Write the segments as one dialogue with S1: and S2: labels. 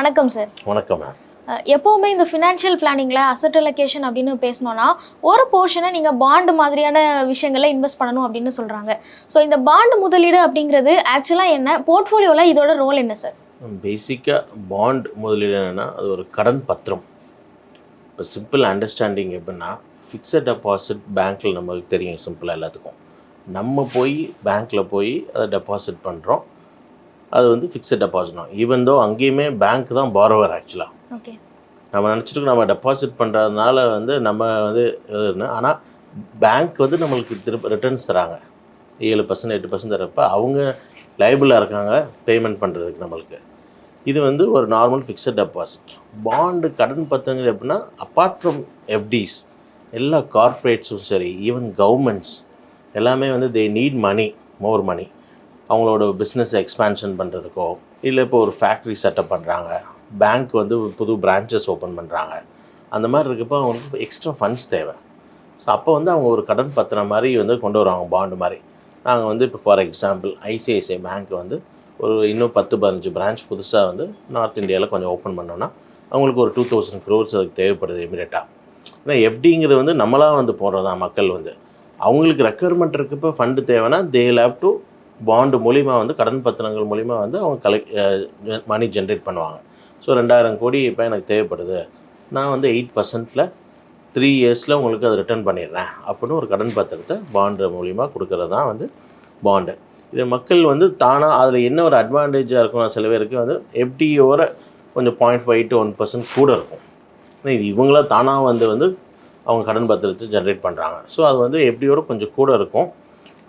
S1: வணக்கம் சார்
S2: வணக்கம் மேம்
S1: எப்பவுமே இந்த ஃபினான்ஷியல் பிளானிங்கில் அசட் அலோகேஷன் அப்படின்னு பேசணும்னா ஒரு போர்ஷனை நீங்கள் பாண்டு மாதிரியான விஷயங்களை இன்வெஸ்ட் பண்ணணும் அப்படின்னு சொல்கிறாங்க ஸோ இந்த பாண்டு முதலீடு அப்படிங்கிறது ஆக்சுவலாக என்ன? போர்ட்ஃபோலியோவில் இதோட ரோல் என்ன சார்
S2: பேசிக்காக பாண்ட் முதலீடு என்னென்னா அது ஒரு கடன் பத்திரம். இப்போ சிம்பிள் அண்டர்ஸ்டாண்டிங் எப்படின்னா ஃபிக்ஸட் டெபாசிட் பேங்க்கில் நமக்கு தெரியும் சிம்பிளாக எல்லாத்துக்கும். நம்ம போய் பேங்க்கில் போய் அதை டெபாசிட் பண்ணுறோம் அது வந்து ஃபிக்ஸட் டெபாசிட் ஈவன் தோ அங்கேயுமே பேங்க் தான் பாரோவர் ஆக்சுவலாக
S1: ஓகே
S2: நம்ம நினச்சிட்டு நம்ம டெபாசிட் பண்ணுறதுனால வந்து நம்ம வந்து ஆனால் பேங்க் வந்து நம்மளுக்கு திரும்ப ரிட்டர்ன்ஸ் தராங்க. ஏழு பர்சன்ட் எட்டு பர்சன்ட் தரப்ப அவங்க லைபிளாக இருக்காங்க பேமெண்ட் பண்ணுறதுக்கு நம்மளுக்கு. இது வந்து ஒரு நார்மல் ஃபிக்ஸட் டெபாசிட் பாண்டு கடன் பத்திரங்கள் எப்படின்னா அப்பார்ட் ஃப்ரம் எஃப்டிஸ் எல்லா கார்ப்பரேட்ஸும் சரி ஈவன் கவர்மெண்ட்ஸ் எல்லாமே வந்து தே நீட் மணி மோர் மணி அவங்களோட பிஸ்னஸ் எக்ஸ்பேன்ஷன் பண்ணுறதுக்கோ இல்லை இப்போ ஒரு ஃபேக்ட்ரி செட்டப் பண்ணுறாங்க பேங்க் வந்து புது பிரான்ச்சஸ் ஓப்பன் பண்ணுறாங்க அந்த மாதிரி இருக்கப்போ அவங்களுக்கு எக்ஸ்ட்ரா ஃபண்ட்ஸ் தேவை. ஸோ அப்போ வந்து அவங்க ஒரு கடன் பத்திரம் மாதிரி வந்து கொண்டு வருவாங்க பாண்டு மாதிரி. நாங்கள் வந்து இப்போ ஃபார் எக்ஸாம்பிள் ஐசிஐசிஐ பேங்க் வந்து ஒரு இன்னும் பத்து பதினஞ்சு பிரான்ச் புதுசாக வந்து நார்த் இந்தியாவில் கொஞ்சம் ஓப்பன் பண்ணோன்னா அவங்களுக்கு ஒரு டூ தௌசண்ட் க்ரோர்ஸ் அதுக்கு தேவைப்படுது இமீடியட்டாக ஏன்னா எப்படிங்கிறது வந்து நம்மளாக வந்து போடுறதா மக்கள் வந்து. அவங்களுக்கு ரெக்குயர்மெண்ட் இருக்கப்போ ஃபண்டு தேவைன்னா தே லேப் டு பாண்டு மூலிமா வந்து கடன் பத்திரங்கள் மூலிமா வந்து அவங்க கலெக்ட் மணி ஜென்ரேட் பண்ணுவாங்க. ஸோ ரெண்டாயிரம் கோடி இப்போ எனக்கு தேவைப்படுது. நான் வந்து எயிட் பர்சன்ட்டில் த்ரீ இயர்ஸில் உங்களுக்கு அதை ரிட்டர்ன் பண்ணிடுறேன். அப்படின்னு ஒரு கடன் பத்திரத்தை பாண்டு மூலிமா கொடுக்கறது தான் வந்து பாண்டு இது மக்கள் வந்து தானாக அதில் என்ன ஒரு அட்வான்டேஜாக இருக்கும் சில பேருக்கு வந்து எஃப்டியோட கொஞ்சம் point five to one percent கூட இருக்கும். ஆனால் இது இவங்களாம் தானாக வந்து வந்து அவங்க கடன் பத்திரத்தை ஜென்ரேட் பண்ணுறாங்க ஸோ அது வந்து எப்படியோட கொஞ்சம் கூட இருக்கும்.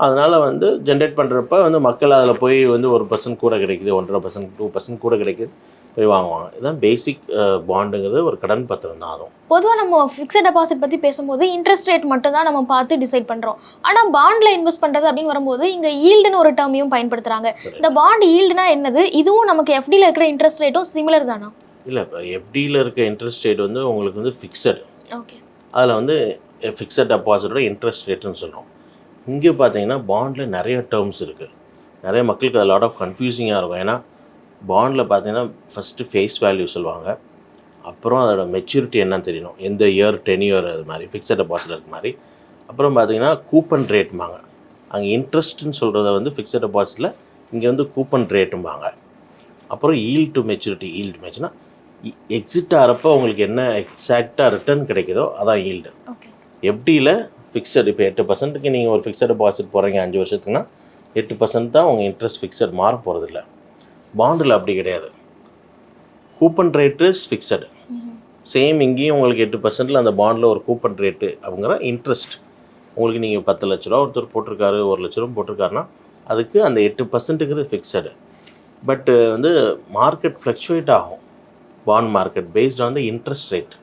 S2: அதனால் வந்து ஜென்ரேட் பண்ணுறப்ப வந்து மக்கள் அதில் போய் வந்து ஒரு பர்சன்ட் கூட கிடைக்குது ஒன்றரை பர்சன்ட் டூ பர்சன்ட் கூட கிடைக்குது போய் வாங்குவாங்க. இதுதான் பேசிக் பாண்டுங்கிறது ஒரு கடன் பத்திரம் தான் அதுவும்.
S1: பொதுவாக நம்ம ஃபிக்ஸட் டெபாசிட் பற்றி பேசும்போது இன்ட்ரெஸ்ட் ரேட் மட்டும் தான் நம்ம பார்த்து டிசைட் பண்ணுறோம் ஆனால் பாண்டில் இன்வெஸ்ட் பண்ணுறது அப்படின்னு வரும்போது இங்கே ஈல்டுன்னு ஒரு டேர்மையும் பயன்படுத்துகிறாங்க இந்த பாண்ட் ஈல்டுனா என்னது? இதுவும் நமக்கு எஃப்டியில் இருக்கிற இன்ட்ரெஸ்ட் ரேட்டும் சிமிலர் தானா?
S2: இல்லை இப்போ எஃப்டியில் இருக்க இன்ட்ரெஸ்ட் ரேட் வந்து உங்களுக்கு வந்து ஃபிக்ஸட்
S1: ஓகே
S2: அதில் வந்து ஃபிக்ஸட் டெபாசிட்டோட இன்ட்ரெஸ்ட் ரேட்டுன்னு சொல்கிறோம் இங்கே பார்த்தீங்கன்னா பாண்டில் நிறைய டேர்ம்ஸ் இருக்குது நிறைய மக்களுக்கு அது லாட் ஆஃப் கன்ஃபியூசிங்காக இருக்கும். ஏன்னா பாண்டில் பார்த்தீங்கன்னா ஃபஸ்ட்டு ஃபேஸ் வேல்யூ சொல்லுவாங்க. அப்புறம் அதோட மெச்சூரிட்டி என்னன்னு தெரியணும். எந்த இயர் டென் இயர் அது மாதிரி ஃபிக்ஸட் டெபாசிட் அது மாதிரி. அப்புறம் பார்த்தீங்கன்னா கூப்பன் ரேட்டுமாங்க அங்கே இன்ட்ரெஸ்ட்னு சொல்கிறத வந்து ஃபிக்ஸட் டெபாசிட்டில் இங்கே வந்து கூப்பன் ரேட்டும்பாங்க அப்புறம் ஈல் டு மெச்சூரிட்டி ஈல்டு மெச்சுனா எக்ஸிட் ஆகிறப்போ உங்களுக்கு என்ன எக்ஸாக்டாக ரிட்டர்ன் கிடைக்குதோ அதான் ஈல்டு
S1: ஓகே
S2: எஃப்டியில் ஃபிக்ஸட் இப்போ எட்டு பர்சன்ட்டுக்கு நீங்கள் ஒரு ஃபிக்ஸட் டெபாசிட் போகிறீங்க அஞ்சு வருஷத்துக்குன்னா எட்டு பர்சன்ட் தான் உங்கள் இன்ட்ரெஸ்ட் ஃபிக்ஸட் மாற போகிறதில்ல பாண்டில் அப்படி கிடையாது. கூப்பன் ரேட்டு ஃபிக்ஸடு சேம் இங்கேயும் உங்களுக்கு எட்டு பர்சன்ட்டில் அந்த பாண்டில் ஒரு கூப்பன் ரேட்டு அப்படிங்கிற இன்ட்ரெஸ்ட் உங்களுக்கு நீங்கள் பத்து லட்ச ரூபா ஒருத்தர் போட்டிருக்காரு ஒரு லட்ச ரூபா போட்டிருக்காருன்னா அதுக்கு அந்த எட்டு பர்சன்ட்டுங்கிறது ஃபிக்ஸடு பட்டு வந்து மார்க்கெட் ஃப்ளக்சுவேட் ஆகும். Bond market based on the interest rate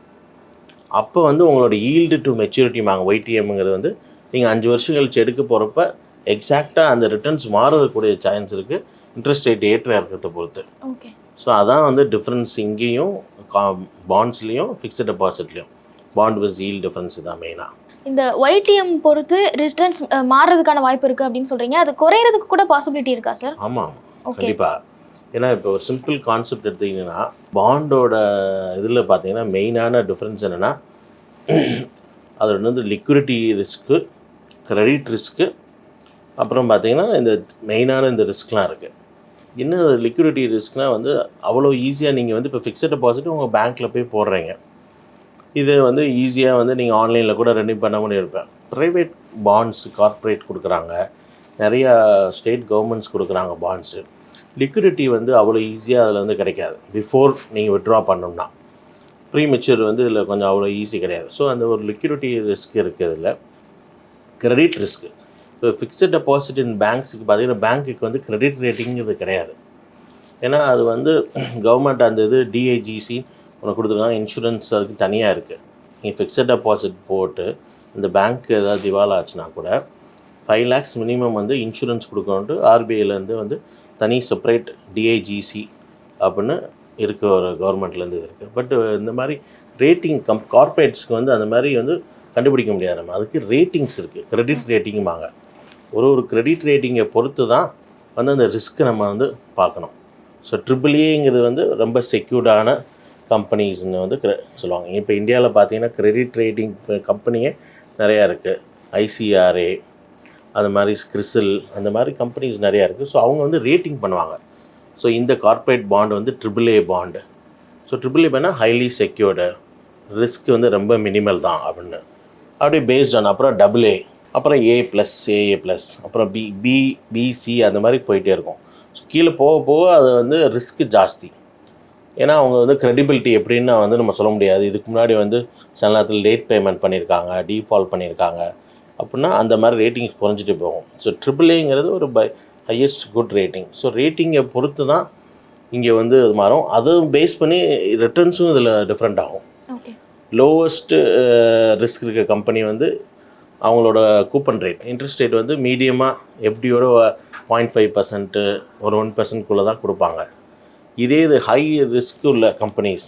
S2: அப்போ வந்து உங்களோட ஈல்டு டு மெச்சூரிட்டி வாங்க ஒய்டிஎம்ங்கிறது வந்து நீங்கள் அஞ்சு வருஷம் கழிச்சு எடுக்க போகிறப்ப எக்ஸாக்டாக அந்த ரிட்டர்ன்ஸ் மாறக்கூடிய சான்ஸ் இருக்குது இன்ட்ரெஸ்ட் ரேட் ஏற்ற இருக்கிறத பொறுத்து.
S1: ஓகே
S2: ஸோ அதான் வந்து டிஃப்ரென்ஸ் இங்கேயும் கா பாண்ட்ஸ்லேயும் ஃபிக்ஸட் டெபாசிட்லேயும் பாண்ட் விஸ் ஈல் டிஃப்ரென்ஸ் தான் மெயினாக
S1: இந்த ஒய்டிஎம் பொறுத்து ரிட்டர்ன்ஸ் மாறுறதுக்கான வாய்ப்பு இருக்குது அப்படின்னு சொல்கிறீங்க அது குறையிறதுக்கு கூட பாசிபிலிட்டி இருக்கா சார்
S2: ஆமாம். கண்டிப்பாக ஏன்னா இப்போ ஒரு சிம்பிள் கான்செப்ட் எடுத்தீங்கன்னா பாண்டோட இதில் பார்த்தீங்கன்னா மெயினான டிஃப்ரென்ஸ் என்னென்னா அதோட வந்து லிக்விடிட்டி ரிஸ்க்கு கிரெடிட் ரிஸ்க்கு அப்புறம் பார்த்தீங்கன்னா இந்த மெயினான இந்த ரிஸ்க்லாம் இருக்குது இன்னும் லிக்விடிட்டி ரிஸ்க்னால் வந்து அவ்வளோ ஈஸியாக நீங்கள் வந்து இப்போ ஃபிக்ஸட் டெபாசிட் உங்கள் பேங்க்கில் போய் போடுறீங்க. இது வந்து ஈஸியாக வந்து நீங்கள் ஆன்லைனில் கூட ரெனியூ பண்ண முடியிருப்பேன் ப்ரைவேட் பாண்ட்ஸ் கார்ப்பரேட் கொடுக்குறாங்க. நிறையா ஸ்டேட் கவர்மெண்ட்ஸ் கொடுக்குறாங்க பாண்ட்ஸு லிக்விடிட்டி வந்து அவ்வளோ ஈஸியாக அதில் வந்து கிடைக்காது. பிஃபோர் நீங்கள் விட்ரா பண்ணோம்னா ப்ரீ மெச்சூர் வந்து இதில் கொஞ்சம் அவ்வளோ ஈஸி கிடையாது. ஸோ அந்த ஒரு லிக்விடிட்டி ரிஸ்க் இருக்கிறதுல க்ரெடிட் கிரெடிட் ரிஸ்க்கு இப்போ ஃபிக்ஸட் டெபாசிட் இன் பேங்க்ஸுக்கு பார்த்தீங்கன்னா பேங்க்குக்கு வந்து கிரெடிட் ரேட்டிங்கிறது கிடையாது. ஏன்னா அது வந்து கவர்மெண்ட் அந்த இது டிஐஜிசி உனக்கு கொடுத்துருக்காங்க. இன்சூரன்ஸ் அதுக்கு தனியாக இருக்குது நீங்கள் ஃபிக்ஸட் டெபாசிட் போட்டு இந்த பேங்க் ஏதாவது திவால் ஆச்சுன்னா கூட ஃபைவ் லேக்ஸ் மினிமம் வந்து இன்சூரன்ஸ் கொடுக்கணுன்ட்டு ஆர்பிஐலேருந்து வந்து தனி செப்பரேட் டிஐஜிசி அப்படின்னு இருக்க ஒரு கவர்மெண்ட்லேருந்து இருக்குது பட் இந்த மாதிரி ரேட்டிங் கம் கார்ப்பரேட்ஸ்க்கு வந்து அந்த மாதிரி வந்து கண்டுபிடிக்க முடியாது நம்ம. அதுக்கு ரேட்டிங்ஸ் இருக்குது கிரெடிட் ரேட்டிங்குமாங்க ஒரு ஒரு கிரெடிட் ரேட்டிங்கை பொறுத்து தான் வந்து அந்த ரிஸ்க்கை நம்ம வந்து பார்க்கணும். ஸோ ட்ரிபிள் ஏங்கிறது வந்து ரொம்ப செக்யூர்டான கம்பெனிஸ்னு வந்து சொல்லுவாங்க. இப்போ இந்தியாவில் பார்த்தீங்கன்னா கிரெடிட் ரேட்டிங் கம்பெனியே நிறையா இருக்குது ஐசிஆர்ஏ அது மாதிரி கிறிசில் அந்த மாதிரி கம்பெனிஸ் நிறையா இருக்குது ஸோ அவங்க வந்து ரேட்டிங் பண்ணுவாங்க. ஸோ இந்த கார்ப்பரேட் பாண்டு வந்து triple A bond so triple A பண்ணால் ஹைலி செக்யூர்டு ரிஸ்க் வந்து ரொம்ப மினிமல் தான் அப்படின்னு. அப்படியே பேஸ்ட் ஆன் அப்புறம் டபுள் ஏ அப்புறம் ஏ ப்ளஸ் ஏஏ ப்ளஸ் அப்புறம் பி பி பிசி அந்த மாதிரி போயிட்டே இருக்கும். ஸோ கீழே போக போக அது வந்து ரிஸ்க்கு ஜாஸ்தி. ஏன்னா அவங்க வந்து க்ரெடிபிலிட்டி எப்படின்னு வந்து நம்ம சொல்ல முடியாது. இதுக்கு முன்னாடி வந்து சில நேரத்தில் லேட் பேமெண்ட் பண்ணியிருக்காங்க டீஃபால்ட் பண்ணியிருக்காங்க அப்படின்னா அந்த மாதிரி ரேட்டிங் குறைஞ்சிட்டு போகும். ஸோ ட்ரிபிள் ஏங்கிறது ஒரு by highest good rating so ரேட்டிங்கை பொறுத்து தான் இங்கே வந்து இது மாறும். அதுவும் பேஸ் பண்ணி ரிட்டர்ன்ஸும் இதில் டிஃப்ரெண்ட் ஆகும். லோவஸ்ட்டு ரிஸ்க் இருக்க கம்பெனி வந்து அவங்களோட கூப்பன் ரேட் இன்ட்ரெஸ்ட் ரேட் வந்து மீடியமாக எஃப்டியோட பாயிண்ட் ஃபைவ் பர்சன்ட்டு ஒரு ஒன் பர்சன்ட்குள்ளே தான் கொடுப்பாங்க. இதே இது ஹை ரிஸ்க் உள்ள கம்பெனிஸ்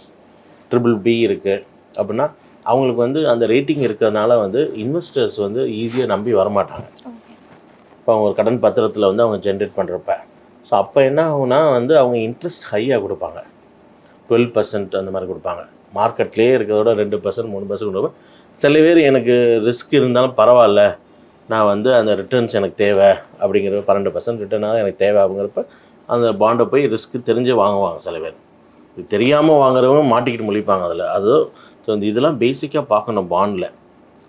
S2: ட்ரிபிள் பி இருக்குது அப்படின்னா அவங்களுக்கு வந்து அந்த ரேட்டிங் இருக்கிறதுனால வந்து இன்வெஸ்டர்ஸ் வந்து ஈஸியாக நம்பி வரமாட்டாங்க. இப்போ அவங்க ஒரு கடன் பத்திரத்தில் வந்து அவங்க ஜென்ரேட் பண்ணுறப்ப ஸோ அப்போ என்ன ஆகும்னா வந்து அவங்க இன்ட்ரெஸ்ட் ஹையாக கொடுப்பாங்க. டுவெல் பர்சன்ட் அந்த மாதிரி கொடுப்பாங்க. மார்க்கெட்லேயே இருக்கிறதோட ரெண்டு பர்சன்ட் மூணு பர்சன்ட் கொடுப்பேன் சில பேர் எனக்கு ரிஸ்க் இருந்தாலும் பரவாயில்ல. நான் வந்து அந்த ரிட்டர்ன்ஸ் எனக்கு தேவை அப்படிங்கிற பன்னெண்டு பர்சன்ட் ரிட்டர்னாக எனக்கு தேவை அப்படிங்கிறப்ப அந்த பாண்டை போய் ரிஸ்க்கு தெரிஞ்சு வாங்குவாங்க சில பேர். தெரியாமல் வாங்குறவங்க மாட்டிக்கிட்டு முழிப்பாங்க அதில். அது ஸோ இந்த இதெல்லாம் பேசிக்காக பார்க்கணும் பாண்டில்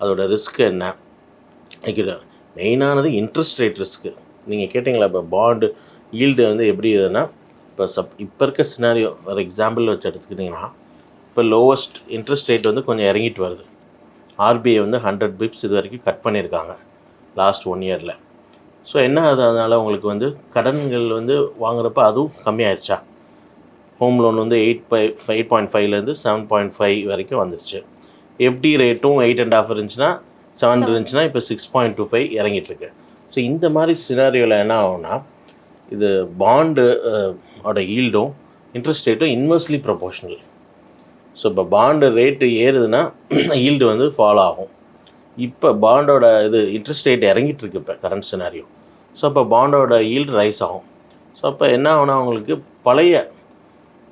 S2: அதோட ரிஸ்க் என்ன? மெயினானது இன்ட்ரெஸ்ட் ரேட் ரிஸ்க்கு நீங்கள் கேட்டிங்களா இப்போ பாண்டு ஈல்டு வந்து எப்படி இதுன்னா இப்போ சப் இப்போ இருக்க சினாரியோ ஃபார் எக்ஸாம்பிள் வச்சு எடுத்துக்கிட்டிங்கன்னா இப்போ லோவஸ்ட் இன்ட்ரெஸ்ட் ரேட் வந்து கொஞ்சம் இறங்கிட்டு வருது. ஆர்பிஐ வந்து ஹண்ட்ரட் பிப்ஸ் இது வரைக்கும் கட் பண்ணியிருக்காங்க லாஸ்ட் ஒன் இயரில் ஸோ என்ன அது அதனால் உங்களுக்கு வந்து கடன்கள் வந்து வாங்குறப்ப அதுவும் கம்மியாயிருச்சா? ஹோம் லோன் வந்து எயிட் பை எயிட் பாயிண்ட் ஃபைவ்லேருந்து செவன் பாயிண்ட் ஃபைவ் வரைக்கும் வந்துருச்சு. எஃப்டி ரேட்டும் எயிட் அண்ட் ஆஃப் இருந்துச்சுன்னா செவன் இருந்துச்சுன்னா இப்போ சிக்ஸ் பாயிண்ட் டூ ஃபைவ் இறங்கிட்டுருக்கு. ஸோ இந்த மாதிரி சினாரியோவில் என்ன ஆகும்னா இது பாண்டு ஓட ஈல்டும் இன்ட்ரெஸ்ட் ரேட்டும் இன்வெர்ஸ்லி ப்ரொபோஷனல் ஸோ இப்போ பாண்டு ரேட்டு ஏறுதுன்னா ஈல்டு வந்து ஃபாலோ ஆகும். இப்போ பாண்டோட இது இன்ட்ரெஸ்ட் ரேட் இறங்கிட்டு இருக்கு இப்போ கரண்ட் சினாரியோ ஸோ அப்போ பாண்டோட ஈல்டு ரைஸ் ஆகும். ஸோ அப்போ என்ன ஆகும்னா அவங்களுக்கு பழைய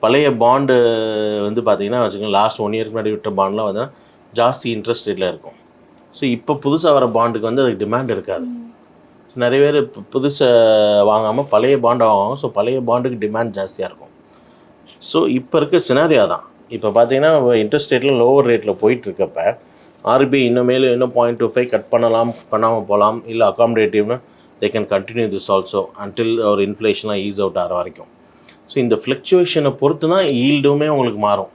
S2: பழைய பாண்டு வந்து பார்த்தீங்கன்னா வச்சுக்கோங்க லாஸ்ட் ஒன் இயர்க்கு முன்னாடி விட்ட பாண்ட்லாம் வந்து ஜாஸ்தி இன்ட்ரெஸ்ட் ரேட்டில் இருக்கும். ஸோ இப்போ புதுசாக வர பாண்டுக்கு வந்து அதுக்கு டிமாண்ட் இருக்காது. நிறைய பேர் புதுசாக வாங்காமல் பழைய பாண்டை வாங்குவாங்க. ஸோ பழைய பாண்டுக்கு டிமாண்ட் ஜாஸ்தியாக இருக்கும். ஸோ இப்போ இருக்க சினாரியா தான். இப்போ பார்த்தீங்கன்னா இன்ட்ரெஸ்ட் ரேட்டில் லோவர் ரேட்டில் போயிட்டுருக்கப்ப ஆர்பிஐ இன்னும் மேலும் இன்னும் பாயிண்ட் டூ ஃபைவ் கட் பண்ணலாம் பண்ணாமல் போகலாம் இல்லை அகாமடேட்டிவ்னு they can continue this also until ஒரு இன்ஃப்ளேஷன்லாம் ஈஸ் அவுட் ஆகிற வரைக்கும். ஸோ இந்த ஃப்ளக்சுவேஷனை பொறுத்து தான் ஈல்டுமே உங்களுக்கு மாறும்.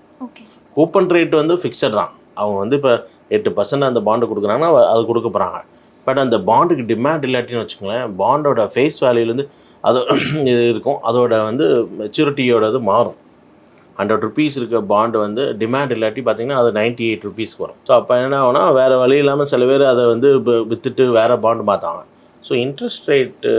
S2: கூப்பன் ரேட் வந்து ஃபிக்ஸட் தான். அவங்க வந்து இப்போ எட்டு பர்சன்ட் அந்த பாண்டு கொடுக்குறாங்கன்னா அது கொடுக்க போகிறாங்க பட் அந்த பாண்டுக்கு டிமாண்ட் இல்லாட்டின்னு வச்சுக்கோங்களேன் பாண்டோட ஃபேஸ் வேல்யூலேருந்து அது இது இருக்கும். அதோட வந்து மெச்சூரிட்டியோட இது மாறும். ஹண்ட்ரட் ருபீஸ் இருக்க பாண்டு வந்து டிமாண்ட் இல்லாட்டி பார்த்தீங்கன்னா அது நைன்ட்டி எயிட் ருபீஸ்க்கு வரும். ஸோ அப்போ என்ன ஆகும்னா வேறு வழி இல்லாமல் சில பேர் அதை வந்து விற்றுட்டு வேறு பாண்டு மாற்றாங்க ஸோ இன்ட்ரெஸ்ட் ரேட்டு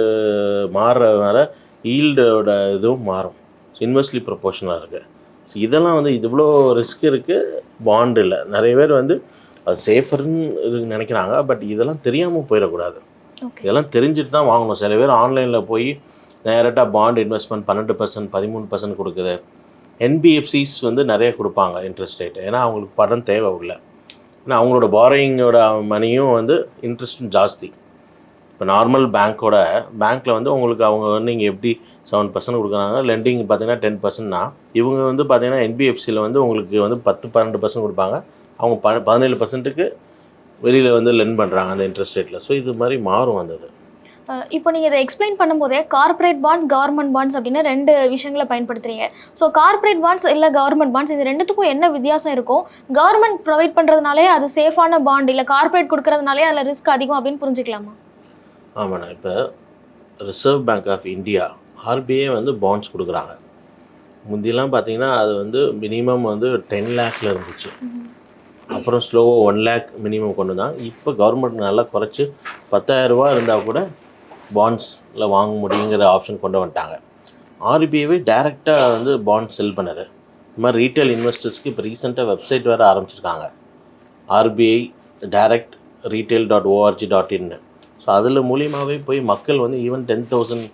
S2: மாறுற வர ஈல்டோட இதுவும் மாறும். இன்வெஸ்ட்லி ப்ரொபோஷனாக இருக்குது ஸோ இதெல்லாம் வந்து இது இவ்வளோ ரிஸ்க் இருக்குது பாண்டு இல்லை. நிறைய பேர் வந்து அது சேஃபர்னு நினைக்கிறாங்க. பட் இதெல்லாம் தெரியாமல் போயிடக்கூடாது. இதெல்லாம் தெரிஞ்சுட்டு தான் வாங்கணும். சில பேர் ஆன்லைனில் போய் டேரெக்டாக பாண்ட் இன்வெஸ்ட்மெண்ட் பன்னெண்டு பர்சன்ட் பதிமூணு பர்சன்ட் கொடுக்குது. என்பிஎஃப்சிஸ் வந்து நிறைய கொடுப்பாங்க இன்ட்ரெஸ்ட் ரேட் ஏன்னா அவங்களுக்கு படம் தேவை உள்ள. ஏன்னா அவங்களோட பாரோயிங்கோட மணியும் வந்து இன்ட்ரெஸ்ட்டும் ஜாஸ்தி. இப்போ நார்மல் பேங்க்கோட பேங்க்கில் வந்து உங்களுக்கு அவங்க வந்து நீங்கள் எப்படி செவன் பர்சன்ட் கொடுக்குறாங்க லெண்டிங் பார்த்தீங்கன்னா டென் பர்சன்ட்னா இவங்க வந்து பார்த்தீங்கன்னா என்பிஎஃப்சியில் வந்து உங்களுக்கு வந்து பத்து பன்னெண்டு பர்சன்ட் கொடுப்பாங்க. அவங்க ப பதினேழு பர்சன்ட்டுக்கு வெளியில் வந்து லென் பண்ணுறாங்க அந்த இன்ட்ரெஸ்ட் ரேட்டில் ஸோ இது மாதிரி மாறும்
S1: வந்தது இப்போ நீங்கள் இதை எக்ஸ்பிளைன் பண்ணும்போதே கார்ப்பரேட் பாண்ட்ஸ் கவர்மெண்ட் பாண்ட்ஸ் அப்படின்னு ரெண்டு விஷயங்களை பயன்படுத்துறீங்க. ஸோ கார்ப்பரேட் பாண்ட்ஸ் இல்லை கவர்மெண்ட் பாண்ட்ஸ் இது ரெண்டுத்துக்கும் என்ன வித்தியாசம் இருக்கும்? கவர்மெண்ட் ப்ரொவைட் பண்ணுறதுனாலே அது சேஃபான பாண்ட் இல்லை கார்ப்பரேட் கொடுக்கறதுனாலே அதில் ரிஸ்க் அதிகம் அப்படின்னு புரிஞ்சுக்கலாமா?
S2: ஆமாண்ணா. இப்போ Reserve Bank of India RBI வந்து பாண்ட்ஸ் கொடுக்குறாங்க. முந்தியெல்லாம் பார்த்தீங்கன்னா அது வந்து மினிமம் வந்து டென் லேக்ஸில் இருந்துச்சு. அப்புறம் ஸ்லோவாக ஒன் லேக் மினிமம் கொண்டு வந்தாங்க இப்போ கவர்மெண்ட் நல்லா குறைச்சி பத்தாயிரரூபா இருந்தால் கூட பாண்ட்ஸில் வாங்க முடியுங்கிற ஆப்ஷன் கொண்டு வந்துட்டாங்க. ஆர்பிஐவே டைரெக்டாக வந்து பாண்ட் செல் பண்ணுது. இந்த மாதிரி ரீட்டைல் இன்வெஸ்டர்ஸ்க்கு இப்போ ரீசெண்டாக வெப்சைட் வேறு ஆரம்பிச்சிருக்காங்க. RBI direct retail dot org dot இன்னு ஸோ அதில் மூலியமாகவே போய் மக்கள் வந்து ஈவன் டென் தௌசண்ட்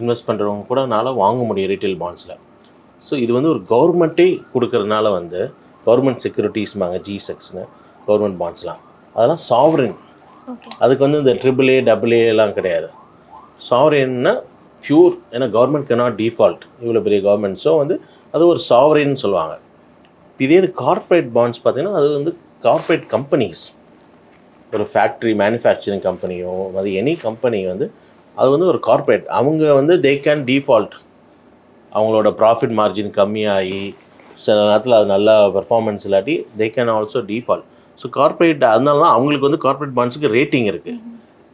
S2: இன்வெஸ்ட் பண்ணுறவங்க கூடனால வாங்க முடியும் ரீட்டைல் பாண்ட்ஸில் ஸோ இது வந்து ஒரு கவர்மெண்ட்டே கொடுக்கறதுனால வந்து கவர்மெண்ட் செக்யூரிட்டிஸ்மாங்க ஜி செக்ஸ்னு கவர்மெண்ட் பாண்ட்ஸ்லாம் அதெல்லாம் சாவரின் அதுக்கு வந்து இந்த ட்ரிபிள் ஏ டபுள் எல்லாம் கிடையாது. சாவரின்னா பியூர் ஏன்னா கவர்மெண்ட் cannot டிஃபால்ட் இவ்வளோ பெரிய கவர்மெண்ட்ஸோ வந்து அது ஒரு சாவரின்னு சொல்லுவாங்க. இதே இது கார்ப்பரேட் பாண்ட்ஸ் பார்த்தீங்கன்னா அது வந்து கார்ப்பரேட் கம்பெனிஸ் ஒரு ஃபேக்ட்ரி மேனுஃபேக்சரிங் கம்பெனியோ அது எனி கம்பெனி வந்து அது வந்து ஒரு கார்ப்பரேட் அவங்க வந்து தே கேன் டிஃபால்ட் அவங்களோட ப்ராஃபிட் மார்ஜின் கம்மியாகி சில நேரத்தில் அது நல்லா பெர்ஃபார்மன்ஸ் இல்லாட்டி they can also default so corporate அதனால தான் அவங்களுக்கு வந்து கார்ப்பரேட் பாண்ட்ஸுக்கு ரேட்டிங் இருக்குது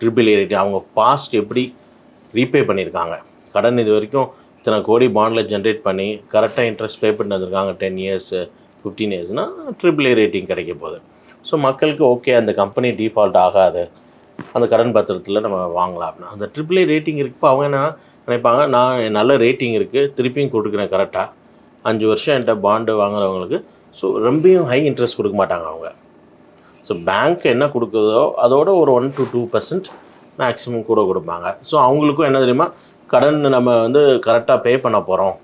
S2: ட்ரிபிள் ஏ ரேட்டிங் அவங்க பாஸ்ட் எப்படி ரீபே பண்ணியிருக்காங்க. கடன் இது வரைக்கும் இத்தனை கோடி பாண்டில் ஜென்ரேட் பண்ணி கரெக்டாக இன்ட்ரெஸ்ட் பே பண்ணி வந்திருக்காங்க டென் இயர்ஸு ஃபிஃப்டீன் இயர்ஸ்னால் ட்ரிபிள் ஏ ரேட்டிங் கிடைக்க போகுது. ஸோ மக்களுக்கு ஓகே அந்த கம்பெனி டிஃபால்ட் ஆகாது. அந்த கடன் பத்திரத்தில் நம்ம வாங்கலாம் அப்படின்னா. அந்த ட்ரிபிள் ஏ ரேட்டிங் இருக்குப்போ அவங்க என்ன நினைப்பாங்க? நான் நல்ல ரேட்டிங் இருக்குது திருப்பியும் கொடுக்குறேன் கரெக்டாக அஞ்சு வருஷம் என்கிட்ட பாண்டு வாங்குறவங்களுக்கு. ஸோ ரொம்பவும் ஹை இன்ட்ரெஸ்ட் கொடுக்க மாட்டாங்க அவங்க. ஸோ பேங்க் என்ன கொடுக்குதோ அதோட ஒரு one to two percent maximum கூட கொடுப்பாங்க. ஸோ அவங்களுக்கும் என்ன தெரியுமா? கடன் நம்ம வந்து கரெக்டாக பே பண்ண போகிறோம்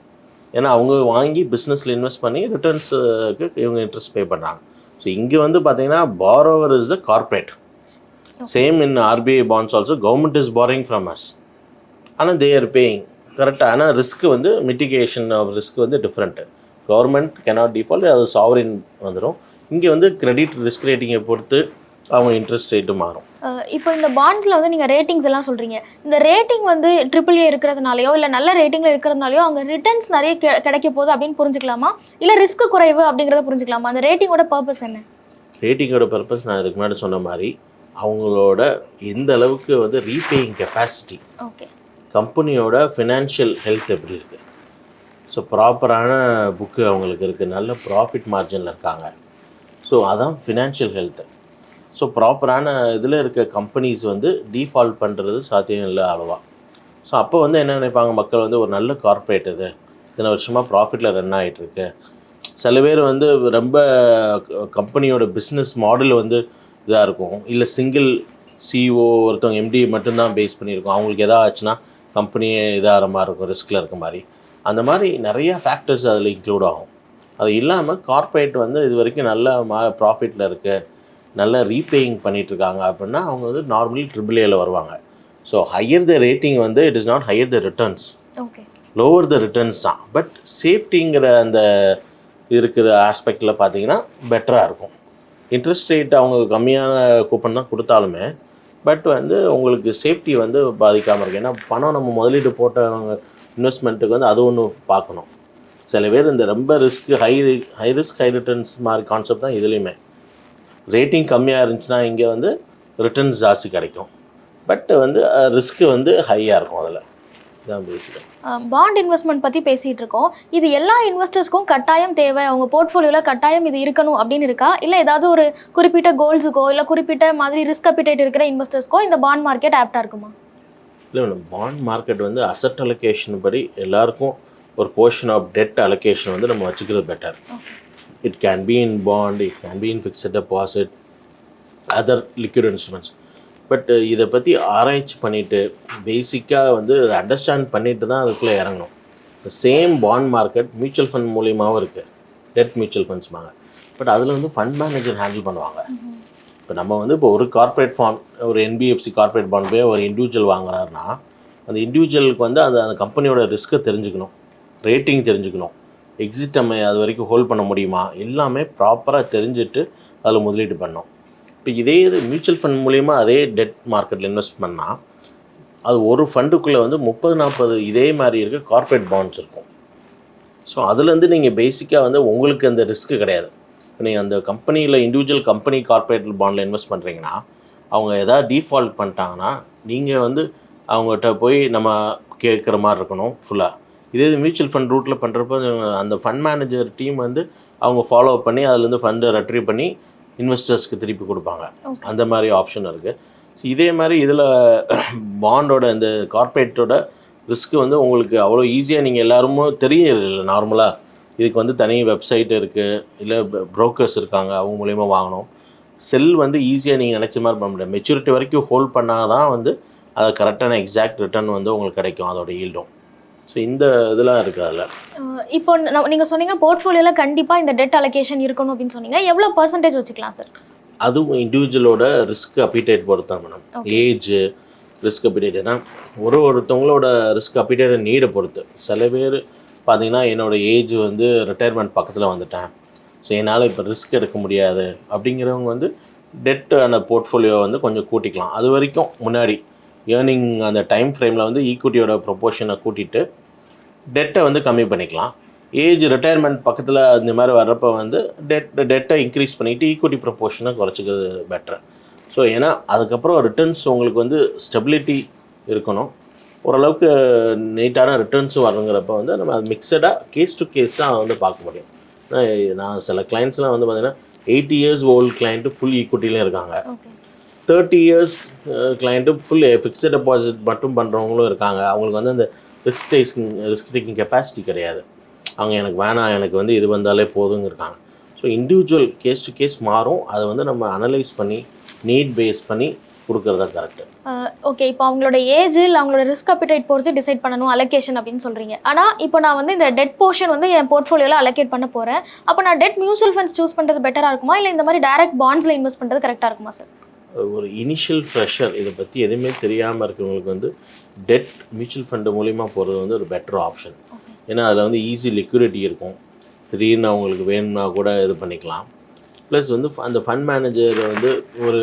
S2: ஏன்னா அவங்க வாங்கி பிஸ்னஸில் இன்வெஸ்ட் பண்ணி ரிட்டர்ன்ஸுக்கு இவங்க இன்ட்ரெஸ்ட் பே பண்ணுறாங்க ஸோ இங்கே வந்து பார்த்தீங்கன்னா borrower is the corporate same in RBI bonds also government is borrowing from us ஆனால் தே ஆர் பேயிங் கரெக்டாக ஆனால் ரிஸ்க் வந்து மிட்டிகேஷன் ஆஃப் ரிஸ்க் வந்து டிஃப்ரெண்ட்டு கவர்மெண்ட் cannot டிஃபால்ட் அது சாவரின் வந்துடும் இங்கே வந்து கிரெடிட் ரிஸ்க் ரேட்டிங்கை பொறுத்து அவங்க இன்ட்ரெஸ்ட் ரேட்டு மாறும்.
S1: இப்போ இந்த பாண்ட்ஸில் வந்து நீங்கள் ரேட்டிங்ஸ் எல்லாம் சொல்கிறீங்க இந்த ரேட்டிங் வந்து ட்ரிபிள் ஏ இருக்கிறதுனாலயோ இல்லை நல்ல ரேட்டிங்கில் இருக்கிறதுனாலயோ அவங்க ரிட்டர்ன்ஸ் நிறைய கிடைக்க போகுது அப்படின்னு புரிஞ்சுக்கலாமா? இல்லை ரிஸ்க் குறைவு அப்படிங்கிறத புரிஞ்சுக்கலாமா? அந்த ரேட்டிங்கோட பர்பஸ் என்ன?
S2: ரேட்டிங்கோட பர்பஸ் நான் இதுக்கு முன்னாடி சொன்ன மாதிரி அவங்களோட எந்த அளவுக்கு வந்து ரீபேயிங் கெப்பாசிட்டி
S1: ஓகே
S2: கம்பெனியோட ஃபினான்ஷியல் ஹெல்த் எப்படி இருக்குது ஸோ ப்ராப்பரான புக்கு அவங்களுக்கு இருக்குது நல்ல ப்ராஃபிட் மார்ஜினில் இருக்காங்க. ஸோ அதான் ஃபினான்ஷியல் ஹெல்த்து ஸோ ப்ராப்பரான இதில் இருக்க கம்பெனிஸ் வந்து டீஃபால்ட் பண்ணுறது சாத்தியம் இல்லை அளவாக ஸோ அப்போ வந்து என்ன நினைப்பாங்க மக்கள் வந்து ஒரு நல்ல கார்ப்பரேட் இது. இத்தனை வருஷமாக ப்ராஃபிட்டில் ரன் ஆகிட்டுருக்கு சில பேர் வந்து ரொம்ப கம்பெனியோட பிஸ்னஸ் மாடல் வந்து இதாக இருக்கும். இல்லை சிங்கிள் சிஇஓ ஒருத்தவங்க எம்டி மட்டும்தான் பேஸ் பண்ணியிருக்கோம். அவங்களுக்கு எதாவது ஆச்சுன்னா கம்பெனியே இதாகிற மாதிரி இருக்கும் ரிஸ்கில் இருக்க மாதிரி. அந்த மாதிரி நிறைய ஃபேக்டர்ஸ் அதில் இன்க்ளூட் ஆகும். அது இல்லாமல் கார்ப்பரேட் வந்து இது வரைக்கும் நல்ல மா ப்ராஃபிட்டில் இருக்குது நல்ல ரீபேயிங் பண்ணிகிட்ருக்காங்க அப்படின்னா அவங்க வந்து நார்மலி ட்ரிபிள் ஏல வருவாங்க. ஸோ ஹையர் த ரேட்டிங் வந்து it is not higher the returns
S1: okay
S2: lower the returns தான். பட் சேஃப்டிங்கிற அந்த இருக்கிற ஆஸ்பெக்டில் பார்த்தீங்கன்னா பெட்டராக இருக்கும். இன்ட்ரெஸ்ட் ரேட் அவங்க கம்மியான கூப்பன் தான் கொடுத்தாலுமே பட் வந்து உங்களுக்கு சேஃப்டி வந்து பாதிக்காமல் இருக்கு ஏன்னா பணம் நம்ம முதலீடு போட்டவங்க இன்வெஸ்ட்மெண்ட்டுக்கு வந்து அது ஒன்று பார்க்கணும். சில பேர் இந்த ரொம்ப risk high high risk high returns மாதிரி கான்செப்ட் தான் இதுலேயுமே. ரேட்டிங் கம்மியாக இருந்துச்சுன்னா இங்கே வந்து ரிட்டர்ன்ஸ் ஜாஸ்தி கிடைக்கும். பட் வந்து ரிஸ்க்கு வந்து ஹையாக இருக்கும் அதில். பேசிக்காக
S1: பாண்ட் இன்வெஸ்ட்மெண்ட் பற்றி பேசிகிட்டு இருக்கோம். இது எல்லா இன்வெஸ்டர்ஸ்க்கும் கட்டாயம் தேவை. அவங்க போர்ட்ஃபோலியோவில் கட்டாயம் இது இருக்கணும் அப்படின்னு இருக்கா? இல்லை ஏதாவது ஒரு குறிப்பிட்ட கோல்ஸுக்கோ இல்லை குறிப்பிட்ட மாதிரி ரிஸ்க் அப்பிடேட் இருக்கிற இன்வெஸ்டர்ஸ்க்கோ இந்த பாண்ட் மார்க்கெட் ஆப்டாக இருக்குமா?
S2: இல்லை மேடம் பாண்ட் மார்க்கெட் வந்து அசட் அலோகேஷன் படி எல்லாருக்கும் ஒரு போர்ஷன் ஆஃப் டெட் அலோகேஷன் வந்து நம்ம வச்சுக்கிறது better it can be in bond it can be in fixed deposit other liquid instruments but இதை பற்றி ஆராய்ச்சி பண்ணிவிட்டு பேசிக்காக வந்து அண்டர்ஸ்டாண்ட் பண்ணிட்டு தான் அதுக்குள்ளே இறங்கணும். Same bond market mutual fund மூலியமாகவும் இருக்குது டெட் மியூச்சுவல் ஃபண்ட்ஸ்மாங்க பட் அதில் வந்து ஃபண்ட் மேனேஜர் ஹேண்டில் பண்ணுவாங்க. இப்போ நம்ம வந்து இப்போ ஒரு கார்ப்பரேட் ஃபார்ம் ஒரு என்பிஎஃப்சி கார்ப்பரேட் பாண்ட் போய் ஒரு இண்டிவிஜுவல் வாங்குறாருன்னா அந்த இண்டிவிஜுவலுக்கு வந்து அந்த அந்த கம்பெனியோட ரிஸ்க்கை தெரிஞ்சுக்கணும். ரேட்டிங் தெரிஞ்சுக்கணும். எக்ஸிட் நம்ம அது வரைக்கும் ஹோல்ட் பண்ண முடியுமா? எல்லாமே ப்ராப்பராக தெரிஞ்சுட்டு அதில் முதலீடு பண்ணோம். இப்போ இதே இது மியூச்சுவல் ஃபண்ட் மூலிமா அதே டெட் மார்க்கெட்டில் இன்வெஸ்ட் பண்ணால் அது ஒரு ஃபண்டுக்குள்ளே வந்து முப்பது நாற்பது இதே மாதிரி இருக்க கார்ப்பரேட் பாண்ட்ஸ் இருக்கும். ஸோ அதுலேருந்து நீங்கள் பேசிக்காக வந்து உங்களுக்கு அந்த ரிஸ்க்கு கிடையாது. இப்போ நீங்கள் அந்த கம்பெனியில் இண்டிவிஜுவல் கம்பெனி கார்ப்பரேட் பாண்டில் இன்வெஸ்ட் பண்ணுறீங்கன்னா அவங்க எதாவது டீஃபால்ட் பண்ணிட்டாங்கன்னா நீங்கள் வந்து அவங்ககிட்ட போய் நம்ம கேட்குற மாதிரி இருக்கணும் ஃபுல்லாக இதே இது மியூச்சுவல் ஃபண்ட் ரூட்டில் பண்ணுறப்போ அந்த ஃபண்ட் மேனேஜர் டீம் வந்து அவங்க ஃபாலோ பண்ணி அதுலேருந்து ஃபண்டை ரெட்ரீவ் பண்ணி இன்வெஸ்டர்ஸ்க்கு திருப்பி கொடுப்பாங்க. அந்த மாதிரி ஆப்ஷன் இருக்குது ஸோ இதே மாதிரி இதில் பாண்டோட இந்த கார்ப்பரேட்டோட ரிஸ்க்கு வந்து உங்களுக்கு அவ்வளோ ஈஸியாக நீங்கள் எல்லாருமோ தெரியல நார்மலாக இதுக்கு வந்து தனி வெப்சைட் இருக்குது இல்லை ப்ரோக்கர்ஸ் இருக்காங்க அவங்க மூலியமாக வாங்கணும். செல் வந்து ஈஸியாக நீங்கள் நினச்ச மாதிரி பண்ண முடியாது. மெச்சூரிட்டி வரைக்கும் ஹோல்ட் பண்ணால் தான் வந்து அது கரெக்டான எக்ஸாக்ட் ரிட்டர்ன் வந்து உங்களுக்கு கிடைக்கும் அதோட ஈல்டும் ஸோ இந்த இதெல்லாம் இருக்குது அதில்.
S1: இப்போ நீங்கள் சொன்னீங்க போர்ட்ஃபோலியோவில் கண்டிப்பாக இந்த டெட் அலோகேஷன் இருக்கணும் அப்படின்னு சொன்னீங்க. எவ்வளோ பர்சன்டேஜ் வச்சுக்கலாம் சார்
S2: அதுவும் இண்டிவிஜுவலோட ரிஸ்க் அப்பிடைட் பொறுத்து தான் மேடம். ஏஜ் ரிஸ்க் அப்பிடைட் ஏன்னா ஒரு ஒருத்தவங்களோட ரிஸ்க் அப்பிடைட் நீடை பொறுத்து. சில பேர் பார்த்தீங்கன்னா என்னோட ஏஜ் வந்து ரிட்டையர்மெண்ட் பக்கத்தில் வந்துட்டேன். ஸோ என்னால் இப்போ ரிஸ்க் எடுக்க முடியாது. அப்படிங்கிறவங்க வந்து டெட் அந்த போர்ட்ஃபோலியோ வந்து கொஞ்சம் கூட்டிக்கலாம். அது வரைக்கும் முன்னாடி ஏர்னிங் அந்த டைம் ஃப்ரேமில் வந்து ஈக்விட்டியோட ப்ரொப்போர்ஷனை கூட்டிட்டு டெட்டை வந்து கம்மி பண்ணிக்கலாம். ஏஜ் ரிட்டையர்மெண்ட் பக்கத்தில் இந்த மாதிரி வர்றப்ப வந்து டெட் டெட்டை இன்க்ரீஸ் பண்ணிவிட்டு ஈக்விட்டி ப்ரொப்போர்ஷனை குறைச்சிக்கிறது பெட்டர் ஸோ ஏன்னா அதுக்கப்புறம் ரிட்டர்ன்ஸ் உங்களுக்கு வந்து ஸ்டெபிலிட்டி இருக்கணும். ஓரளவுக்கு நீட்டான ரிட்டர்ன்ஸும் வரணுங்கிறப்ப வந்து நம்ம அது மிக்சடாக கேஸ் டு கேஸ் தான் வந்து பார்க்க முடியும். நான் சில கிளைண்ட்ஸ்லாம் வந்து பார்த்தீங்கன்னா eighty years old client full ஈக்விட்டிலையும் இருக்காங்க. Thirty years client full fixed deposit மட்டும் பண்ணுறவங்களும் இருக்காங்க. அவங்களுக்கு வந்து அந்த risk taking risk taking capacity கிடையாது. அவங்க எனக்கு வேணாம் எனக்கு வந்து இது வந்தாலே போதுங்க இருக்காங்க. So individual case to case மாறும். அதை வந்து நம்ம அனலைஸ் பண்ணி நீட் பேஸ் பண்ணி கொடுக்குறது தான் கரெக்டு
S1: ஓகே இப்போ அவங்களோட ஏஜ் இல்லை அவங்களோட ரிஸ்க் அப்பிடைட் பொறுத்து டிசைட் பண்ணணும் அலோகேஷன் அப்படின்னு சொல்கிறீங்க ஆனால் இப்போ நான் வந்து இந்த டெட் போர்ஷன் வந்து என் போர்ட்ஃபோலியோவில் அலோகேட் பண்ண போகிறேன் அப்போ நான் டெட் மியூச்சுவல் ஃபண்ட்ஸ் சூஸ் பண்ணுறது பெட்டராக இருக்குமா? இல்லை இந்த மாதிரி டைரக்ட் பாண்ட்ஸில் இன்வெஸ்ட் பண்ணுறது கரெக்டாக இருக்குமா சார்
S2: ஒரு இனிஷியல் ஃப்ரெஷர் இதை பற்றி எதுவுமே தெரியாமல் இருக்கிறவங்களுக்கு வந்து டெட் மியூச்சுவல் ஃபண்டு மூலிமா போகிறது வந்து ஒரு பெட்டர் ஆப்ஷன் ஏன்னா அதில் வந்து ஈஸி லிக்விடிட்டி இருக்கும். திடீர்னு அவங்களுக்கு வேணும்னா கூட இது பண்ணிக்கலாம். ப்ளஸ் வந்து அந்த ஃபண்ட் மேனேஜர் வந்து ஒரு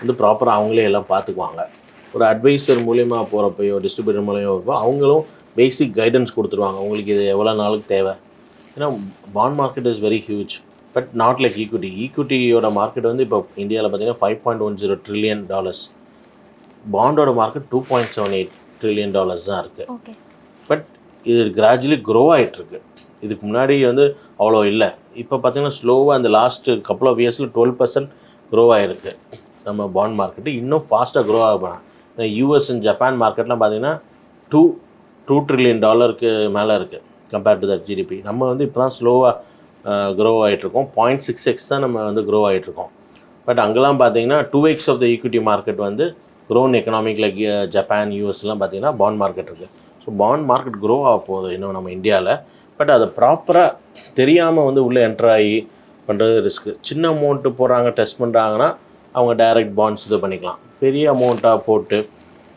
S2: வந்து ப்ராப்பராக அவங்களே எல்லாம் பார்த்துக்குவாங்க ஒரு அட்வைசர் மூலிமா போகிறப்பையோ டிஸ்ட்ரிபியூட்டர் மூலியமாக போகிறப்போ அவங்களும் பேசிக் கைடன்ஸ் கொடுத்துருவாங்க. உங்களுக்கு இது எவ்வளோ நாளுக்கு தேவை? ஏன்னா bond market is very huge but not like equity ஈக்விட்டியோட market வந்து இப்போ இந்தியாவில் பார்த்தீங்கன்னா five point one zero trillion dollars பாண்டோட market two point seven eight trillion dollars தான் இருக்குது பட் இது கிராஜுவலி க்ரோ ஆகிட்டுருக்கு இதுக்கு முன்னாடி வந்து அவ்வளோ இல்லை. இப்போ பார்த்தீங்கன்னா ஸ்லோவாக அந்த லாஸ்ட் கப்புள் ஆஃப் இயர்ஸில் டுவெல் பர்சன்ட் க்ரோ ஆகிருக்கு நம்ம பாண்ட் மார்க்கெட்டு இன்னும் ஃபாஸ்ட்டாக க்ரோ ஆக போகிறேன் யூஎஸ் அண்ட் ஜப்பான் மார்க்கெட்லாம் பார்த்தீங்கன்னா டூ டூ ட்ரில்லியன் டாலருக்கு மேலே இருக்குது கம்பேர்ட் டு தட் ஜிடிபி நம்ம வந்து இப்போ தான் ஸ்லோவாக க்ரோ ஆகிட்ருக்கோம் பாயிண்ட் சிக்ஸ் எக்ஸ் தான் நம்ம வந்து க்ரோ ஆகிட்ருக்கோம் பட் அங்கெல்லாம் பார்த்தீங்கன்னா two x of the equity market வந்து க்ரோன் எக்கனாமிக் லைக் ஜப்பான் யூஎஸ்லாம் பார்த்தீங்கன்னா பாண்ட் மார்க்கெட் இருக்குது ஸோ பாண்ட் மார்க்கெட் க்ரோ ஆக போகுது இன்னும் நம்ம இந்தியாவில் பட் அதை ப்ராப்பராக தெரியாமல் வந்து உள்ளே என்ட்ரு ஆகி பண்ணுறது ரிஸ்க்கு சின்ன அமௌண்ட்டு போடுறாங்க டெஸ்ட் பண்ணுறாங்கன்னா அவங்க டைரக்ட் பாண்ட்ஸ் இது பண்ணிக்கலாம். பெரிய அமௌண்ட்டாக போட்டு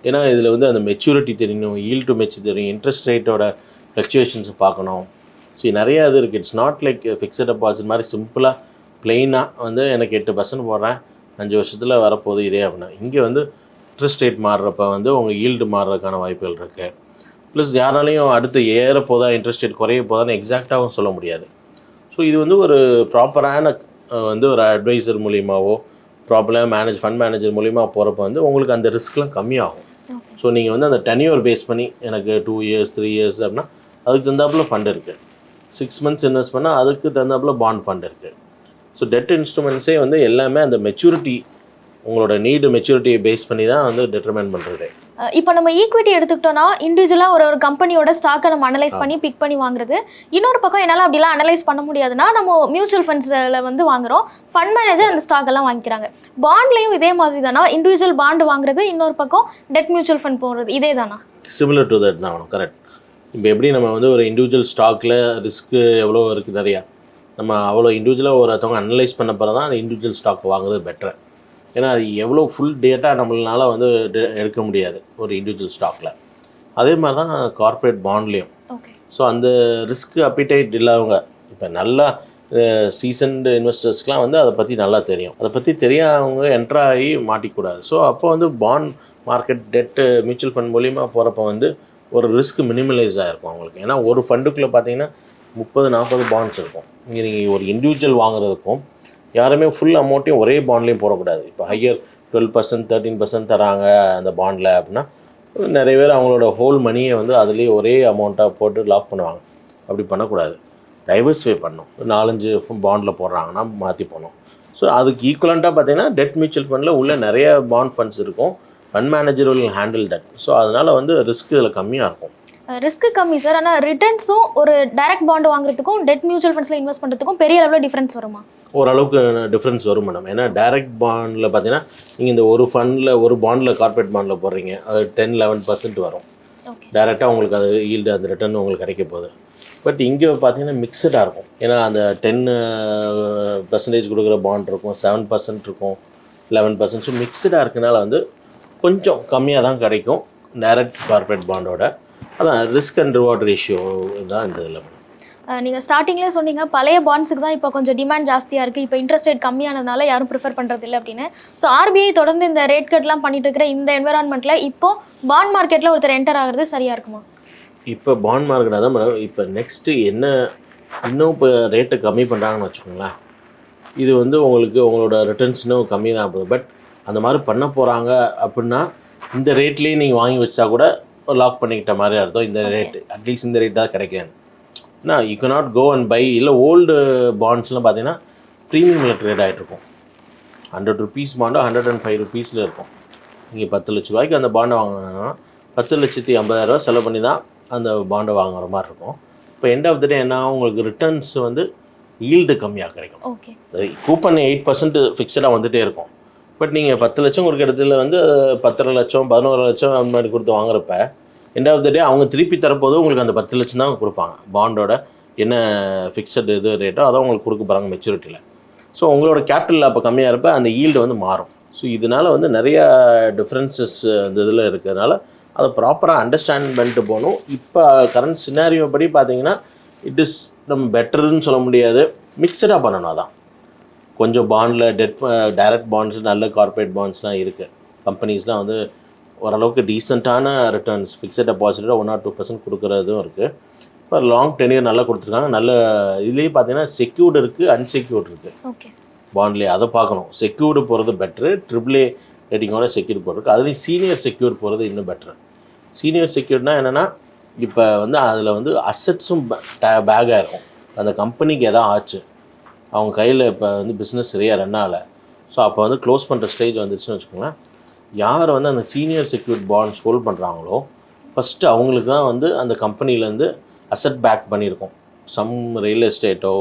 S2: ஏன்னா இதில் வந்து அந்த மெச்சூரிட்டி தெரியணும் ஈல் டு மெச்சு தெரியும் இன்ட்ரெஸ்ட் ரேட்டோட ஃப்ளக்சுவேஷன்ஸ் பார்க்கணும். ஸோ நிறையா இது இருக்குது it's not like fixed deposit மாதிரி சிம்பிளாக ப்ளெயினாக வந்து எனக்கு எட்டு பர்சன்ட் போடுறேன் அஞ்சு வருஷத்தில் வரப்போகுது இதே அப்படின்னா. இங்கே வந்து இன்ட்ரெஸ்ட் ரேட் மாறுறப்ப வந்து உங்கள் ஈல்டு மாறுறதுக்கான வாய்ப்புகள் இருக்குது ப்ளஸ் யாராலையும் அடுத்து ஏற போதா இன்ட்ரெஸ்ட் ரேட் குறைய போதான்னு எக்ஸாக்டாகவும் சொல்ல முடியாது. ஸோ இது வந்து ஒரு ப்ராப்பரான வந்து ஒரு அட்வைசர் மூலியமாவோ ப்ராப்பராக மேனேஜ் ஃபண்ட் மேனேஜர் மூலிமா போகிறப்ப வந்து உங்களுக்கு அந்த ரிஸ்க்லாம் கம்மியாகும். ஸோ நீங்கள் வந்து அந்த டென்யூர் பேஸ் பண்ணி எனக்கு டூ இயர்ஸ் த்ரீ இயர்ஸ் அப்படின்னா அதுக்கு தகுந்தாப்புல ஃபண்ட் இருக்குது சிக்ஸ் மந்த்ஸ் இன்வெஸ்ட் பண்ணால் அதுக்கு தகுந்தாப்புல பாண்ட் ஃபண்ட் இருக்குது ஸோ டெட் இன்ஸ்ட்ருமெண்ட்ஸே வந்து எல்லாமே அந்த மெச்சூரிட்டி உங்களோட நீடு மெச்சூரிட்டியை பேஸ் பண்ணி தான் வந்து டிட்டர்மைன் பண்ணுறது
S1: இப்போ நம்ம ஈக்விட்டி எடுத்துக்கிட்டோம்னா இண்டிவிஜுவலாக ஒரு ஒரு கம்பெனியோட ஸ்டாக்கை நம்ம அனலைஸ் பண்ணி பிக் பண்ணி வாங்குறது. இன்னொரு பக்கம் என்னால் அப்படிலாம் அனலைஸ் பண்ண முடியாதுன்னா நம்ம மியூச்சுவல் ஃபண்ட்ஸில் வந்து வாங்குறோம். ஃபண்ட் மேனேஜர் அந்த ஸ்டாக் எல்லாம் வாங்கிக்கிறாங்க. பாண்ட்லேயும் இதே மாதிரி தானா? இண்டிவிஜுவல் பாண்டு வாங்குறது இன்னொரு பக்கம் டெட் மியூச்சுவல் ஃபண்ட் போடுறது இதே தானா?
S2: சிமிலர் டு தட் தான் கரெக்ட் இப்போ எப்படி நம்ம வந்து ஒரு இண்டிவிஜுவல் ஸ்டாக்கில் ரிஸ்க்கு எவ்வளோ இருக்குது நிறையா. நம்ம அவ்வளோ இண்டிவிஜுவலாக ஒருத்தவங்க அனலைஸ் பண்ண பிறகு தான் அந்த இண்டிவிஜுவல் ஸ்டாக் வாங்குறது பெட்டர் ஏன்னா அது எவ்வளோ ஃபுல் டேட்டா நம்மளால வந்து எடுக்க முடியாது ஒரு இண்டிவிஜுவல் ஸ்டாக்கில் அதே மாதிரி தான் கார்ப்பரேட் பாண்ட்லேயும் ஸோ அந்த ரிஸ்க் அப்பிடைட் இல்லாதவங்க இப்போ நல்லா சீசன்டு இன்வெஸ்டர்ஸ்க்குலாம் வந்து அதை பற்றி நல்லா தெரியும். அதை பற்றி தெரியாதவங்க என்ட்ரு ஆகி மாட்டிக்கூடாது. ஸோ அப்போ வந்து bond market debt mutual fund மூலிமா போகிறப்ப வந்து ஒரு ரிஸ்க் மினிமலைஸ் ஆகிருக்கும் அவங்களுக்கு. ஏன்னா ஒரு ஃபண்டுக்குள்ளே பார்த்தீங்கன்னா முப்பது நாற்பது பாண்ட்ஸ் இருக்கும். இங்கே நீங்கள் ஒரு இண்டிவிஜுவல் வாங்குறதுக்கும் யாருமே ஃபுல் அமௌண்ட்டையும் ஒரே பாண்ட்லேயும் போடக்கூடாது. இப்போ higher twelve percent thirteen percent தராங்க அந்த பாண்டில் அப்படின்னா நிறைய பேர் அவங்களோட ஹோல் மணியை வந்து அதுலேயே ஒரே அமௌண்ட்டாக போட்டு லாக் பண்ணுவாங்க. அப்படி பண்ணக்கூடாது. டைவர்ஸிஃபை பண்ணும். ஒரு நாலஞ்சு பாண்டில் போடுறாங்கன்னா மாற்றி போகணும் ஸோ அதுக்கு ஈக்குவலண்ட்டாக பார்த்தீங்கன்னா டெட் மியூச்சுவல் ஃபண்டில் உள்ள நிறைய பாண்ட் ஃபண்ட்ஸ் இருக்கும். Fund manager will handle that so அதனால் வந்து ரிஸ்க் இதில் கம்மியாக இருக்கும்.
S1: ரிஸ்க் கம்மி சார் ஆனால் ரிட்டர்ன்ஸும் ஒரு டைரக்ட் பாண்டு வாங்குறதுக்கும் டெட் மியூச்சுவல் ஃபண்ட்ஸில் இன்வெஸ்ட் பண்ணுறதுக்கும் பெரிய அளவில் டிஃப்ரென்ஸ் வருமா?
S2: ஓரளவுக்கு டிஃப்ரென்ஸ் வரும் மேடம் ஏன்னா டைரக்ட் பாண்டில் பார்த்தீங்கன்னா நீங்கள் இந்த ஒரு ஃபண்டில் ஒரு பாண்டில் கார்ப்பரேட் பாண்டில் போடுறீங்க அது டென் லெவன் பர்சன்ட் வரும். டைரெக்டாக உங்களுக்கு அது ஈல்டு அந்த ரிட்டர்ன் உங்களுக்கு கிடைக்க போகுது. பட் இங்கே பார்த்தீங்கன்னா மிக்சடாக இருக்கும். ஏன்னா அந்த டென் பர்சன்டேஜ் கொடுக்குற பாண்ட் இருக்கும் செவன் பர்சன்ட் இருக்கும் லெவன் பர்சன்ட் ஸோ மிக்சடாக இருக்கனால வந்து கொஞ்சம் கம்மியாக தான் கிடைக்கும் டைரக்ட் கார்பரேட் பாண்டோட அதான் ரிஸ்க் அண்ட் ரிவார்ட் ரேஷியோ தான் இந்த இதில் மேடம்
S1: அஹ் நீங்க ஸ்டார்டிங்லேயே சொன்னீங்க பழைய பாண்ட்ஸுக்கு தான் இப்போ கொஞ்சம் டிமாண்ட் ஜாஸ்தியாக இருக்குது இப்போ இன்ட்ரெஸ்ட் ரேட் கம்மியானதுனால யாரும் ப்ரிஃபர் பண்ணுறது இல்லை அப்படின்னு. ஸோ ஆர்பிஐ தொடர்ந்து இந்த ரேட் கட்லாம் பண்ணிட்டு இருக்கிற இந்த என்வரான்மெண்ட்டில் இப்போ பாண்ட் மார்க்கெட்டில் ஒருத்தர் என்டர் ஆகுறது சரியா இருக்குமா?
S2: இப்போ பாண்ட் மார்க்கெட் அதான் மேடம் இப்போ நெக்ஸ்ட்டு என்ன இன்னும் இப்போ ரேட்டை கம்மி பண்ணுறாங்கன்னு வச்சுக்கோங்களேன். இது வந்து உங்களுக்கு உங்களோட ரிட்டர்ன்ஸ் இன்னும் கம்மி தான் போகுது. பட் அந்த மாதிரி பண்ண போகிறாங்க அப்படின்னா இந்த ரேட்லேயே நீங்கள் வாங்கி வச்சா கூட லாக் பண்ணிக்கிட்ட மாதிரி அர்த்தம். இந்த ரேட் அட்லீஸ்ட் இந்த ரேட் தான் கிடைக்காது. ஏன்னா you cannot go and buy இல்லை ஓல்டு பாண்ட்ஸ்லாம் பார்த்தீங்கன்னா ப்ரீமியமில் ட்ரேட் ஆகிட்டு இருக்கும். Hundred rupees bond hundred and five ருபீஸில் இருக்கும். நீங்கள் பத்து லட்ச ரூபாய்க்கு அந்த பாண்டை வாங்கினா பத்து லட்சத்தி ஐம்பதாயிரரூவா செலவு பண்ணி தான் அந்த பாண்டை வாங்குற மாதிரி இருக்கும். இப்போ எண்ட் ஆஃப் த டே என்ன? உங்களுக்கு ரிட்டர்ன்ஸ் வந்து ஈல்டு கம்மியாக கிடைக்கும்.
S1: ஓகே
S2: கூப்பன் எயிட் பர்சன்ட் ஃபிக்ஸடாக வந்துகிட்டே இருக்கும். பட் நீங்கள் பத்து லட்சம் கொடுக்குற இடத்துல வந்து பத்தரை லட்சம் பதினோரு லட்சம் அந்த மாதிரி கொடுத்து வாங்குறப்ப எண்ட் ஆஃப் த டே அவங்க திருப்பி தரப்போது உங்களுக்கு அந்த பத்து லட்சம் தான் கொடுப்பாங்க. பாண்டோட என்ன ஃபிக்ஸட் இது ரேட்டோ அதை உங்களுக்கு கொடுக்க போகிறாங்க மெச்சூரிட்டியில் ஸோ உங்களோட கேபிட்டல் அப்போ கம்மியாக இருப்ப அந்த ஈல்டு வந்து மாறும். ஸோ இதனால் வந்து நிறையா டிஃப்ரென்சஸ் அந்த இதில் இருக்கிறதுனால அதை ப்ராப்பராக அண்டர்ஸ்டாண்ட் பண்ணிட்டு போகணும். இப்போ கரண்ட் சினாரியோ படி பார்த்தீங்கன்னா இட் இஸ் நம்ம பெட்டருன்னு சொல்ல முடியாது. மிக்சடாக பண்ணணும் அதான். கொஞ்சம் பாண்டில் டெட் டைரக்ட் பாண்ட்ஸ் நல்ல கார்ப்பரேட் பாண்ட்ஸ்லாம் இருக்குது கம்பெனிஸ்லாம் வந்து ஓரளவுக்கு டீசெண்டான ரிட்டர்ன்ஸ் ஃபிக்ஸட் டெபாசிட்டில் ஒன் ஆர் டூ பர்சன்ட் கொடுக்குறதும் இருக்குது இப்போ லாங் டெனியர் நல்லா கொடுத்துருக்காங்க. நல்ல இதுலேயே பார்த்தீங்கன்னா செக்யூர்டு இருக்குது அன்செக்யூர்டு இருக்குது
S1: ஓகே
S2: பாண்ட்லேயே அதை பார்க்கணும். செக்யூர்டு போகிறது பெட்ரு ட்ரிபிள் ஏ ரேட்டிங்கோட செக்யூர் போகிறதுக்கு அதுலேயும் சீனியர் செக்யூர் போகிறது இன்னும் பெட்ரு சீனியர் செக்யூர்னா என்னென்னா இப்போ வந்து அதில் வந்து அசட்ஸும் பேக்காக இருக்கும் அந்த கம்பெனிக்கு எதாவது ஆச்சு. அவங்க கையில் இப்போ வந்து பிஸ்னஸ் சரியாக ரன் ஆகலை. ஸோ அப்போ வந்து க்ளோஸ் பண்ணுற ஸ்டேஜ் வந்துருச்சுன்னு வச்சுக்கோங்களேன். யார் வந்து அந்த சீனியர் செக்யூர்ட் பாண்ட்ஸ் ஹோல்ட் பண்ணுறாங்களோ ஃபஸ்ட்டு அவங்களுக்கு தான் வந்து அந்த கம்பெனிலேருந்து அசட் பேக் பண்ணியிருக்கோம். சம் ரியல் எஸ்டேட்டோ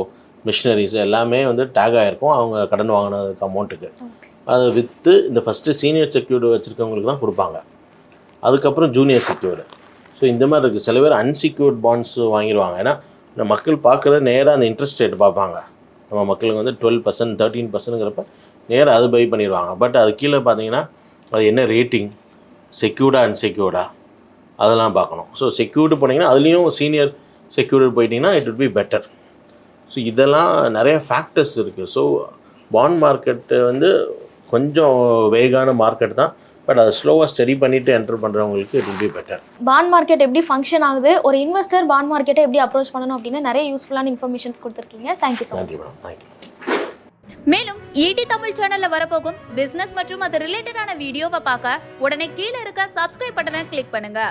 S2: மிஷினரிஸ் எல்லாமே வந்து டேக் ஆகிருக்கும் அவங்க கடன் வாங்கினதுக்கு அமௌண்ட்டுக்கு அதை விற்று இந்த ஃபஸ்ட்டு சீனியர் செக்யூர்டு வச்சுருக்கவங்களுக்கு தான் கொடுப்பாங்க. அதுக்கப்புறம் ஜூனியர் செக்யூர்டு ஸோ இந்த மாதிரி இருக்குது சில பேர் அன்செக்யூர்ட் பாண்ட்ஸ் வாங்கிடுவாங்க. ஏன்னா மக்கள் பார்க்குறது நேராக அந்த இன்ட்ரெஸ்ட் ரேட் பார்ப்பாங்க. நம்ம மக்களுக்கு வந்து டுவெல் பர்சன்ட் தேர்ட்டீன் பர்சன்ட்ங்கிறப்ப நேராக அது பை பண்ணிடுவாங்க. பட் அது கீழே பார்த்தீங்கன்னா அது என்ன ரேட்டிங் செக்யூர்டா அன்செக்யூர்டா அதெல்லாம் பார்க்கணும். ஸோ செக்யூர்டு போனீங்கன்னா அதுலேயும் சீனியர் செக்யூர்டு போயிட்டீங்கன்னா it would be better so இதெல்லாம் நிறைய ஃபேக்டர்ஸ் இருக்குது ஸோ பாண்ட் மார்க்கெட்டு வந்து கொஞ்சம் வேகான மார்க்கெட் தான். பட் அதை ஸ்லோவாக ஸ்டடி பண்ணிவிட்டு என்டர் பண்ணுறவங்களுக்கு it be better
S1: bond market எப்படி ஃபங்க்ஷன் ஆகுது? ஒரு இன்வெஸ்டர் பாண்ட் மார்க்கெட்டை எப்படி அப்ரோச் பண்ணணும் அப்படின்னு நிறைய யூஸ்ஃபுல்லான இன்ஃபர்மேஷன்ஸ் கொடுத்துருக்கீங்க. Thank you so much
S2: madam thank you
S3: மேலும் ஈடி தமிழ் சேனல்ல வரப்போகும் பிசினஸ் மற்றும் அது ரிலேட்டடான வீடியோவை பார்க்க உடனே கீழே இருக்க சப்ஸ்கிரைப் பட்டனை கிளிக் பண்ணுங்க.